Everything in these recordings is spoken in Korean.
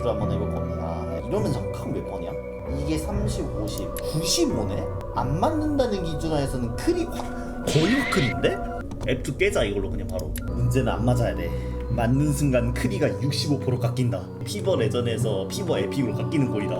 개수를 한번 해볼 겁니다. 이러면 정확한 몇 번이야? 이게 30, 50, 95네? 안 맞는다는 기준하에서는 확 거의 확 클인데? F2 깨자 이걸로 그냥 바로 문제는 안 맞아야 돼 맞는 순간 크리가 65% 깎인다 피버 레전에서 피버 에픽으로 깎이는 꼴이다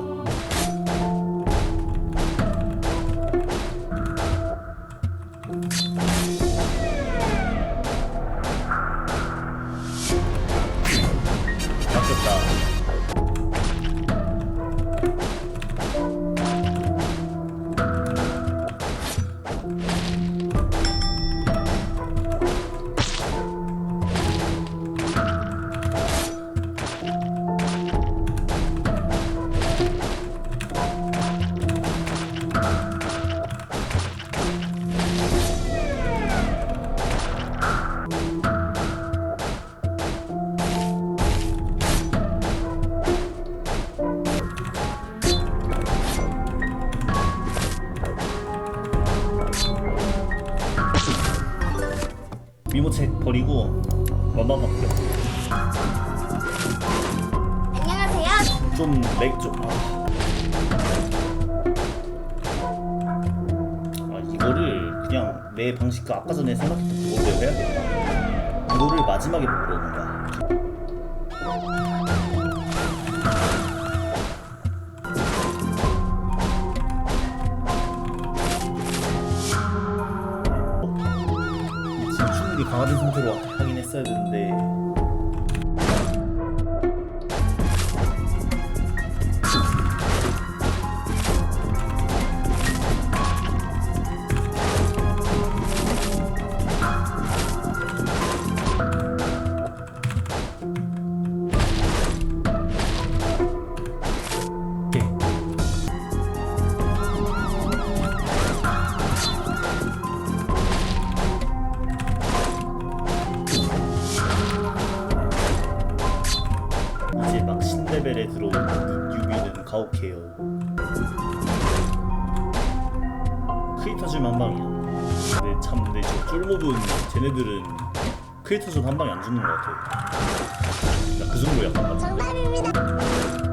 방식과 아까 전에 생각했던 그거대로 해야겠다 이거를 마지막에 먹으려는 거야. 지금 충분히 강화된 상태로 하긴 했어야 되는데 이제 막 신레벨에 들어오는 유비는 가혹해요. 크리터즘 한 방이야. 근데 참 근데 저 쫄몹은 쟤네들은 크리터즘 한 방에 안 죽는 것 같아. 나그 정도 약간 맞아. 정답입니다.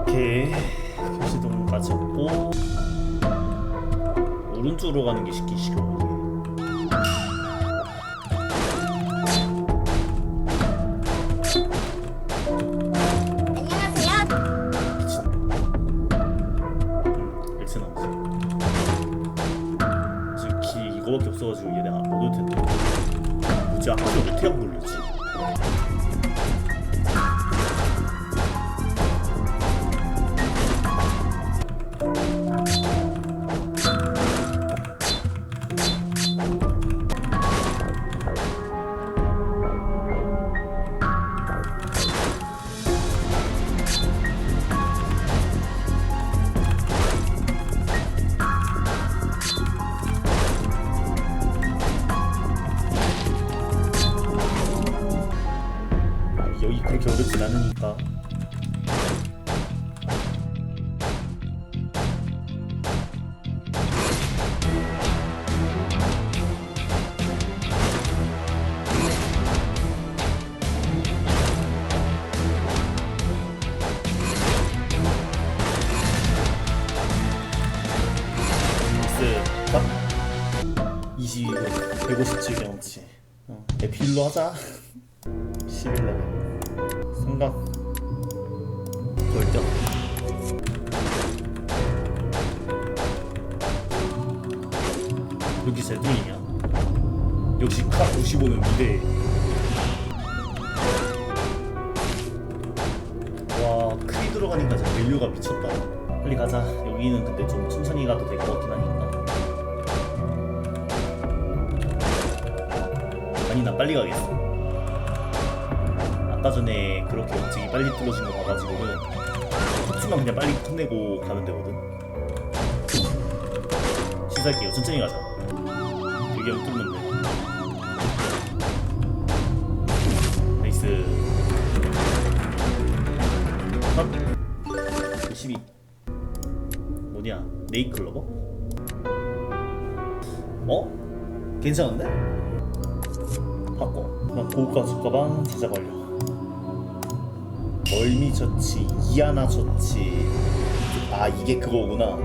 오케이. 교시동까지 없고. 오른쪽으로 가는 게 쉽긴 싫어 157경치 어, 에필로 하자. 11레벨 성각. 돌격. 여기 제동이냐? 역시 카 95는 미래 와 크리드 들어가니까 진짜 밸류가 미쳤다. 빨리 가자. 여기는 근데 좀 천천히 가도 될 것 같긴 하니까 빨리 가겠어 아까 전에 그렇게 움직이 빨리 뚫어진 거 봐가지고는 코치만 그냥 빨리 끝내고 가면 되거든 시작할게요 천천히 가자 여기 안 뚫으면 돼 나이스 컷 12. 뭐냐 네이클로버? 어? 괜찮은데? 고가 주가방 제작 완료 멀미 처치 이하나 처치 아 이게 그거구나.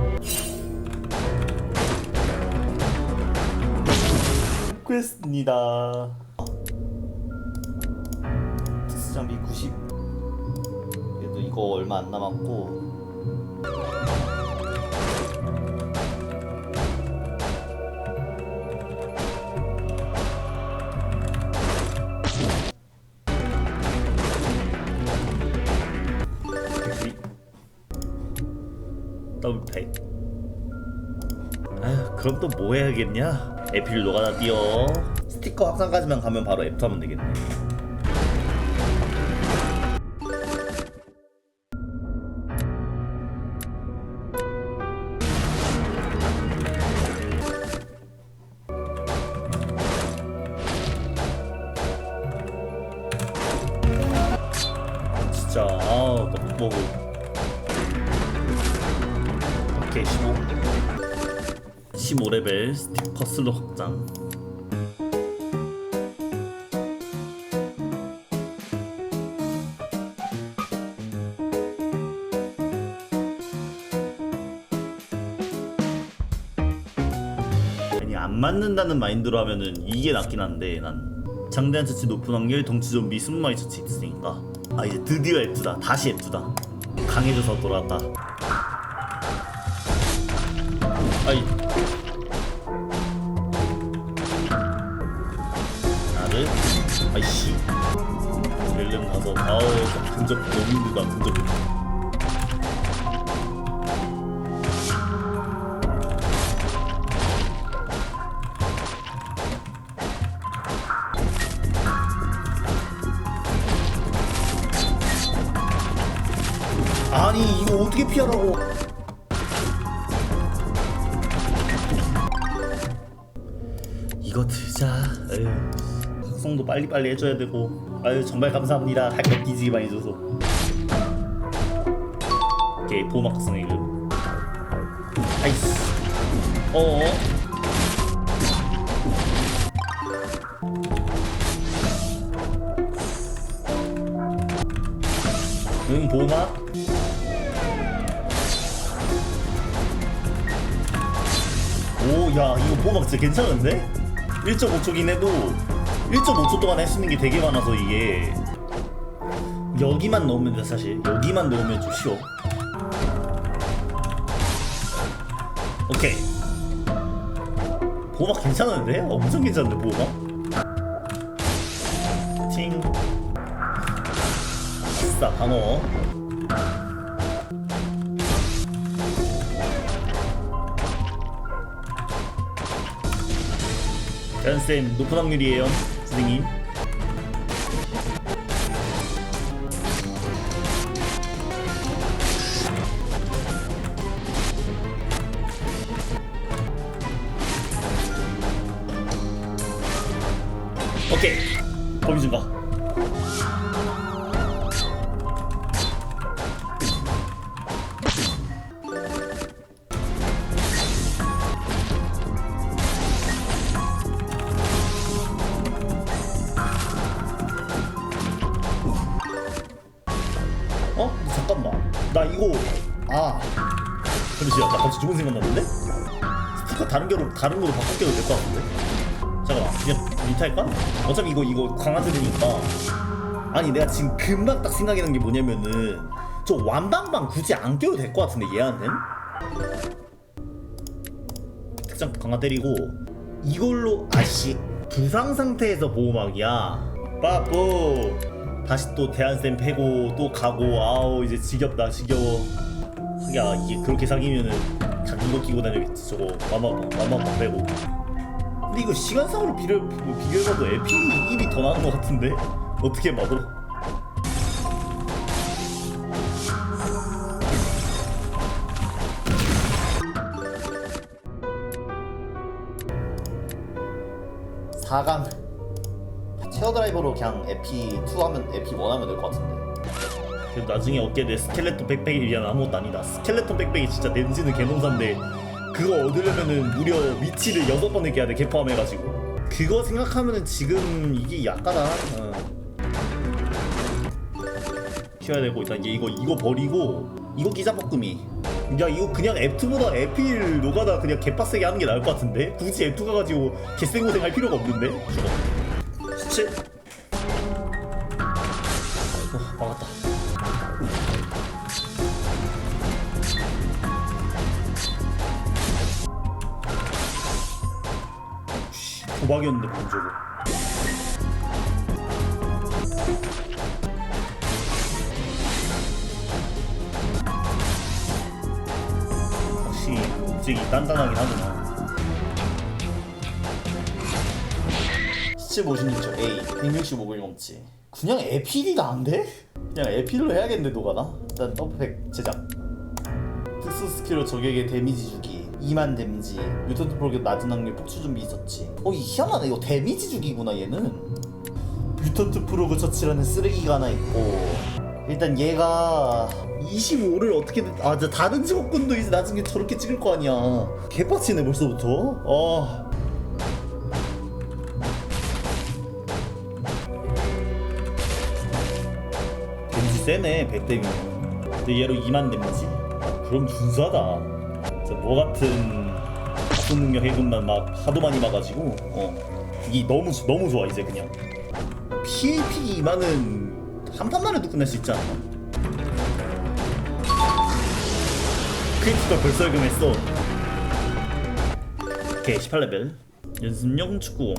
퀘스트입니다. 특수 장비 90 그래도 이거 얼마 안 남았고 더블 팩 아휴 그럼 또 뭐 해야겠냐? 에필 노가다 띄어. 스티커 확산까지만 가면 바로 F 하면 되겠네 안 맞는다는 마인드로 하면은 이게 낫긴 한데 난 장대한 처치 높은 확률 덩치 좀비 숨마이 처치 있으니까. 아 이제 드디어 F다. 다시 F다. 강해져서 돌아왔다. 아이. 나를? 아이씨. 렐름 가서. 아우 근접 너무 힘들다 근접 이거 들자. 에휴. 학성도 빨리빨리 해줘야 되고. 아유 정말 감사합니다. 할거 뒤지게 많이 줘서. 오케이 보호막 학성 이름 아이스 어어? 응 보호막? 오, 야, 이거 보호막 진짜 괜찮은데? 1.5초긴 해도 1.5초 동안 할 수 있는 게 되게 많아서 이게 여기만 넣으면 돼, 사실. 여기만 넣으면 좀 쉬워. 오케이. 보호막 괜찮은데? 엄청 괜찮은데, 보호막? 팅. 아싸, 방어. 연쌤 높은 확률이에요 선생님 나 이거 아 잠시만 나 갑자기 좋은 생각 났는데? 스티커 다른 거로 다른 거로 바꿔도 될 것 같은데? 잠깐만 그냥 리타할까? 어차피 이거 이거 강화들이니까 아니 내가 지금 금방 딱 생각이 난 게 뭐냐면은 저 완방방 굳이 안 껴도 될 것 같은데 얘한텐? 특장 강화 때리고 이걸로 아씨 부상 상태에서 보호막이야 빠뽀 다시 또 대한쌤 패고 또 가고 아우 이제 지겹다 지겨워. 야 이게 그렇게 사귀면은 자기 이거 끼고 다녀야겠지 저거. 마마 마마 빼고. 근데 이거 시간상으로 비교, 비교해봐도 에피 1이 더 나은 것 같은데? 어떻게 봐도? 사강 체어 드라이버로 그냥 에피 2 하면 에피 1 하면 될 것 같은데. 그래도 나중에 얻게 될 스켈레톤 백팩에 비하면 아무것도 아니다. 스켈레톤 백팩이 진짜 렌즈는 개놈산데 그거 얻으려면은 무려 위치를 여섯 번을 깨야 돼 개 포함해가지고. 그거 생각하면은 지금 이게 약하다. 어. 키워야 되고 일단 얘 이거 이거 버리고 이거 기자볶음이 야 이거 그냥 F2보다 에필 노가다 그냥 개빡세게 하는 게 나을 것 같은데? 굳이 F2 가가지고 개쌩고생 할 필요가 없는데 17 아이고 막았다. 씨, 도박이었는데 본 적은 확실히 움직이 단단하긴 하구나 17, 56점 A 165일 넘지. 그냥 에필이 나은데? 그냥 에필로 해야겠는데 노가다 일단 더블팩 제작. 특수 스킬로 적에게 데미지 주기. 2만 데미지. 뮤턴트 프로게 낮은 확률 폭주 준비 있었지. 어이 희한하네. 이거 데미지 주기구나 얘는. 뮤턴트 프로그 처치라는 쓰레기가 하나 있고. 일단 얘가 25를 어떻게든 아 다른 직업군도 이제 나중에 저렇게 찍을 거 아니야. 개빡치네 벌써부터. 아 세네 100대면 근데 얘로 2만 데미지? 그럼 준수하다. 진짜 뭐 같은 각성 능력 해군만 막 하도 많이 막아가지고 어. 이게 너무 너무 좋아 이제 그냥. PAP 2만은 한 판만에도 끝낼 수 있지 않나? 크리티컬 벌써 금했어. 오케이 18레벨. 연습용 축구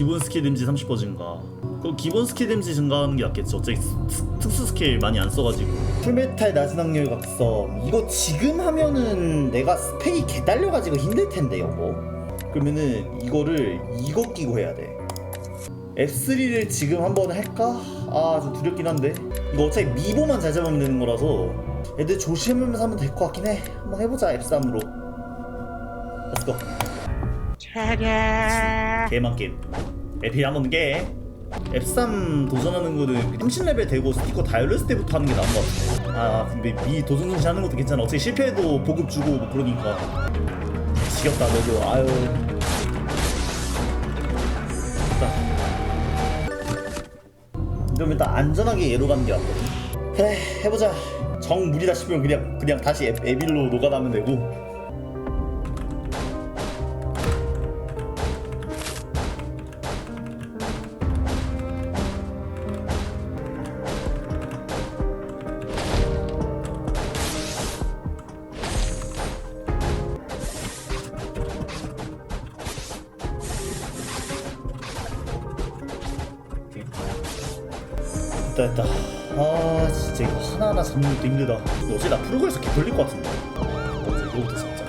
기본 스킬 데미지 30% 증가. 그럼 기본 스킬 데미지 증가하는 게 낫겠지. 어차피 스- 스- 특수 스킬 많이 안 써가지고. 풀메탈 낮은 확률 각성. 이거 지금 하면은 내가 스펙이 개 딸려가지고 힘들 텐데 여보. 그러면은 이거를 이거 끼고 해야 돼. F3를 지금 한번 할까? 아 좀 두렵긴 한데. 이거 어차피 미보만 잘 잡으면 되는 거라서 애들 조심하면서 하면 될 것 같긴 해. 한번 해보자 F3으로. 렛츠고 개만 게임 에피 한번 깨 F3 도전하는 거는 30레벨 되고 스티커 다 열렸을 때부터 하는 게 나은 것 같아 아 근데 미 도전 중시 하는 것도 괜찮아. 어차피 실패해도 보급 주고 뭐 그러니까. 지겹다 너도. 아유. 됐다 그럼 일단 안전하게 얘로 가는 게 낫거든 그래 해보자. 정 무리다 싶으면 그냥 그냥 다시 에, 에빌로 녹아나면 되고 잡는 것도 힘들다. 어제 나 프로그에서 개 돌릴 것 같은데. 이거부터 잡자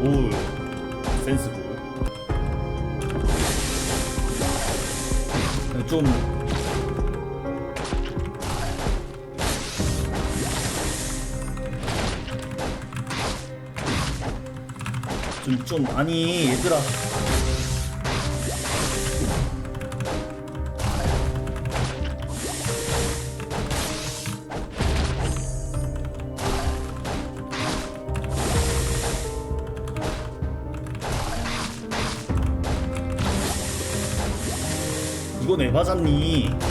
오 센스 굿 좀. 좀, 좀, 아니, 얘들아. 에바잖니.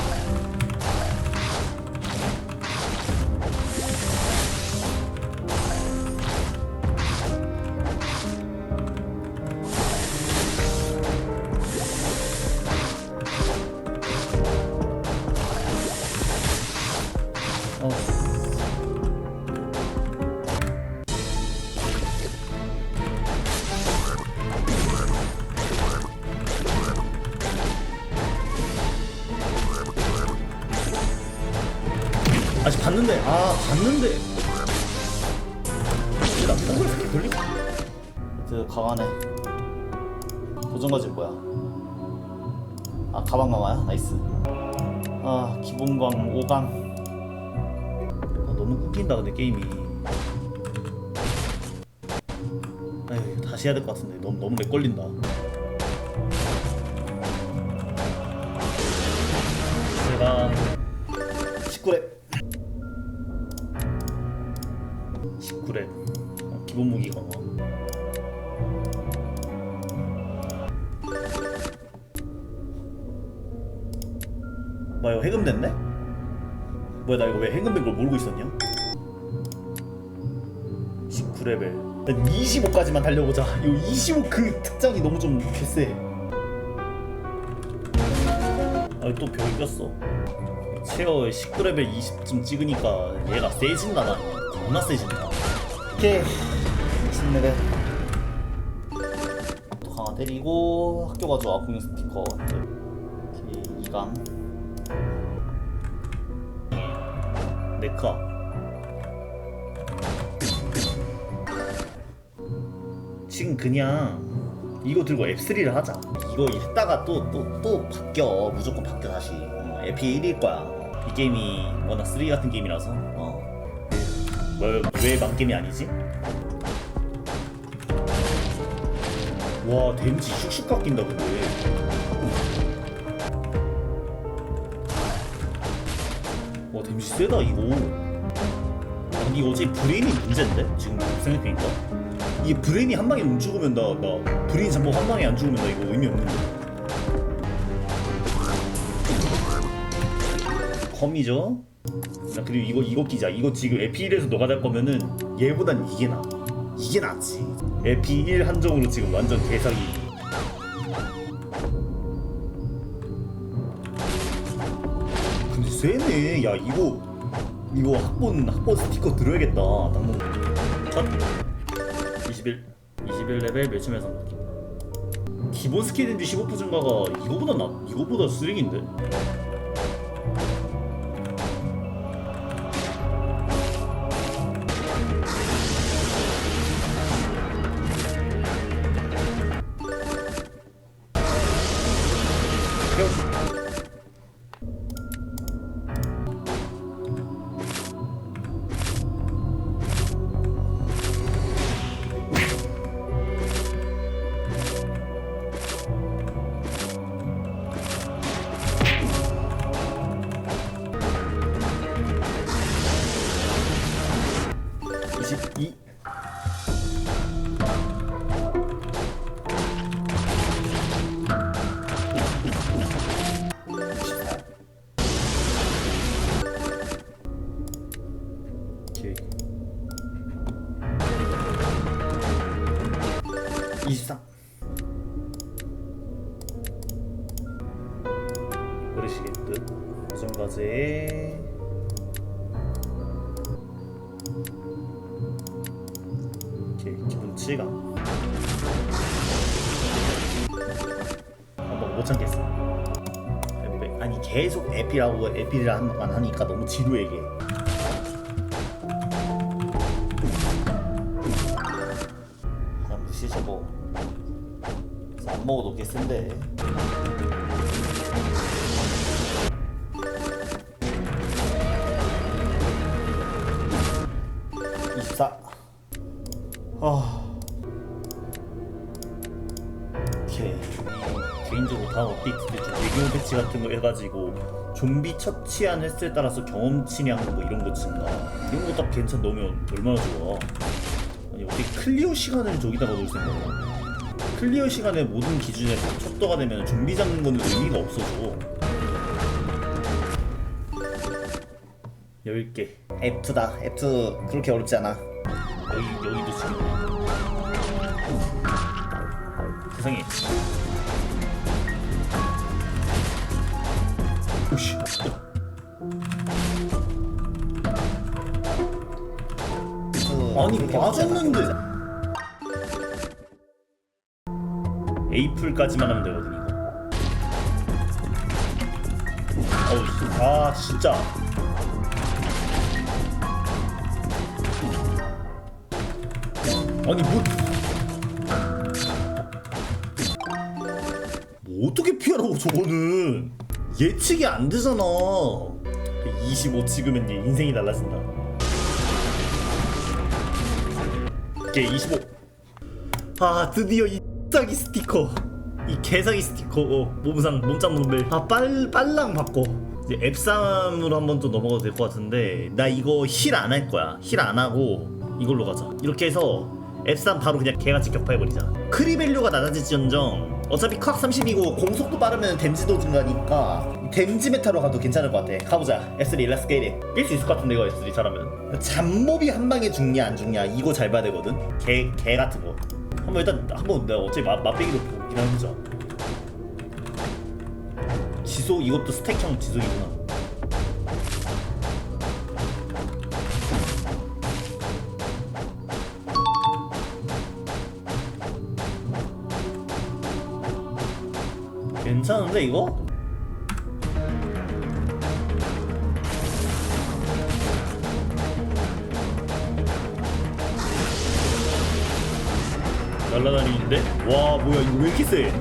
아직 봤는데. 아 봤는데. 나 폭을 이렇게 돌리고 그 강하네 도전 과제 뭐야. 아 가방 강화야? 나이스. 아 기본광 5강. 아, 너무 끊긴다 근데 게임이. 에휴 다시 해야 될 것 같은데. 너무 너무 렉 걸린다 뭐야 이거 해금 됐네? 뭐야 나 이거 왜 해금된 걸 모르고 있었냐? 19레벨. 난 25까지만 달려보자. 이거 25 그 특장이 너무 좀 개쎄 아또 벽이 꼈어. 체어에 19레벨 20쯤 찍으니까 얘가 세진다 나. 겁나 세진다. 오케이. 20레벨. 또 강화 때리고 학교 가져와 공유 스티커. 오케이 2강 네카 지금 그냥 이거 들고 F3를 하자. 이거 했다가 또 또또 바뀌어. 무조건 바뀌어 다시. 어, 에피 1일 거야. 이 게임이 워낙 3 같은 게임이라서. 어. 왜, 왜 망 게임이 아니지? 와 데미지 슉슉 깎인다 근데 데미지 세다 이거. 아, 근데 이거 어차피 브레인이 문제인데? 지금 생각해보니까. 이게 브레인이 한 방에 못 죽으면 나, 나 브레인 잠복 한 방에 안 죽으면 나 이거 의미 없는데 컴이죠? 나 그리고 이거 이거 끼자. 이거 지금 에피 1에서 너가 될 거면은 얘보단 이게 나. 이게 낫지. 에피 1 한정으로 지금 완전 대상이 세네 야 이거 이거 학본 학본 스티커 들어야겠다 당근 첫. 21 21레벨 멸치면 삼. 기본 스킬인지 15% 증가가 이거보다 나 이거보다 쓰레기인데 이십 계속 에피라고 에피를만 하니까 너무 지루해 이게. 그냥 무시 저거 그래서 안 먹어도 꽤 센데 같은 거 해가지고 좀비 처치한 횟수에 따라서 경험치량 뭐 이런 거 증가 이런 거 딱 괜찮 넣으면 얼마나 좋아. 아니 어떻게 클리어 시간을 저기다가 넣을 생각이야 클리어 시간에 모든 기준에 다 척도가 되면 좀비 잡는 거는 의미가 없어져 10개. F2다. F2 그렇게 어렵지 않아. 여기 여기도 지금 세상에 아니 맞았는데. 에이플까지만 하면 되거든 이거. 어우 아 진짜. 아니 뭐. 뭐, 어떻게 피하라고 저거는. 예측이 안 되잖아. 25 찍으면 인생이 달라진다. 오케이 25 아 드디어 이 짜기 스티커. 이 개사기 스티커. 어, 몸상 몸짱 놈들. 아빨 빨랑 바꿔. 이제 앱삼으로 한번 또 넘어가도 될 것 같은데 나 이거 힐 안 할 거야. 힐 안 하고 이걸로 가자. 이렇게 해서 앱삼 바로 그냥 개같이 격파해버리자. 크리 밸류가 낮아질지언정 어차피 콱 30이고 공속도 빠르면 댐지도 증가니까 댐지 메타로 가도 괜찮을 것 같아. 가보자. S3 렛츠 게이트 깰수 있을 것 같은데 이거 S3 잘하면. 잡몹이 한 방에 죽냐 안 죽냐 이거 잘 봐야 되거든. 개, 개 같은 거. 한번 일단 한번 내가 어차피 맛, 맛배기로 보긴 해보자 지속 이것도 스택형 지속이구나. 괜찮은데 이거? 날라다니는데? 와 뭐야 이거 왜 이렇게 세?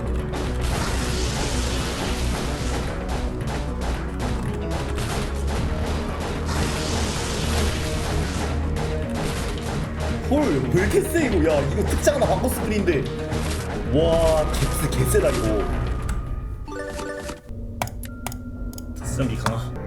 헐왜 이렇게 세 이거 야 이거 특장 하나 바꿔 스크린인데 와 개쎄 개쎄다 이거 특수장비 강화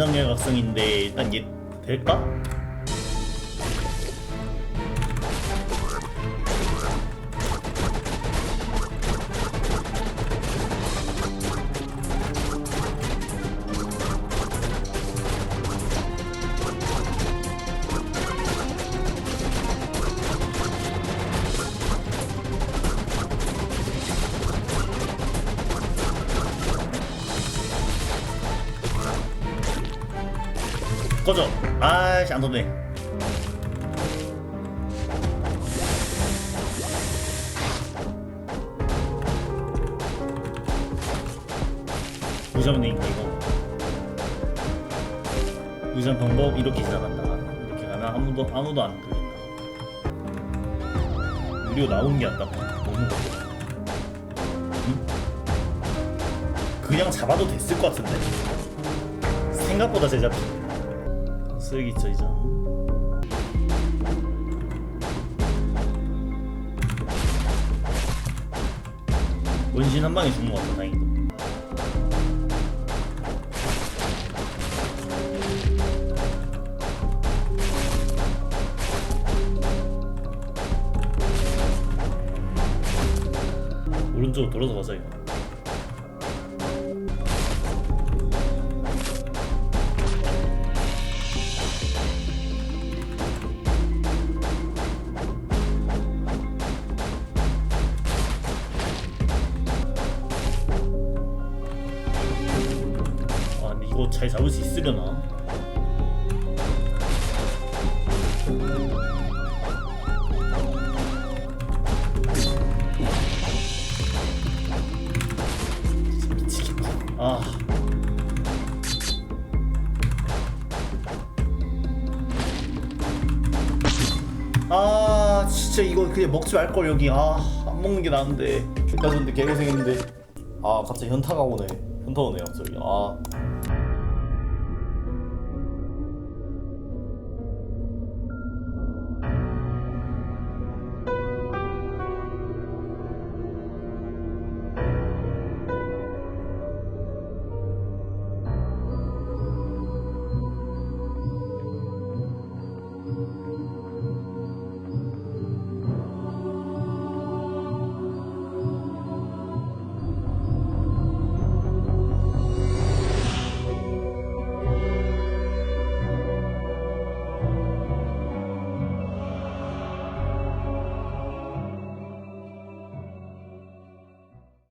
확률 각성인데 일단 얘 될까? 떴네 무시하면 되니까 이거. 무시한 방법 이렇게 시작한다 이렇게 가면 아무도 아무도 안 들린다. 무료 나오는 게 아깝다. 너무? 그냥 잡아도 됐을 것 같은데? 생각보다 제잡 쓰레기 있죠 이제. 원신 한 방에 죽는 것 같아 다행히도. 오른쪽으로 돌아서 가자 이거 진짜 이거 그냥 먹지 말걸 여기. 아 안 먹는 게 나은데. 근데 개고생했는데. 아 갑자기 현타가 오네. 현타 오네 갑자기. 아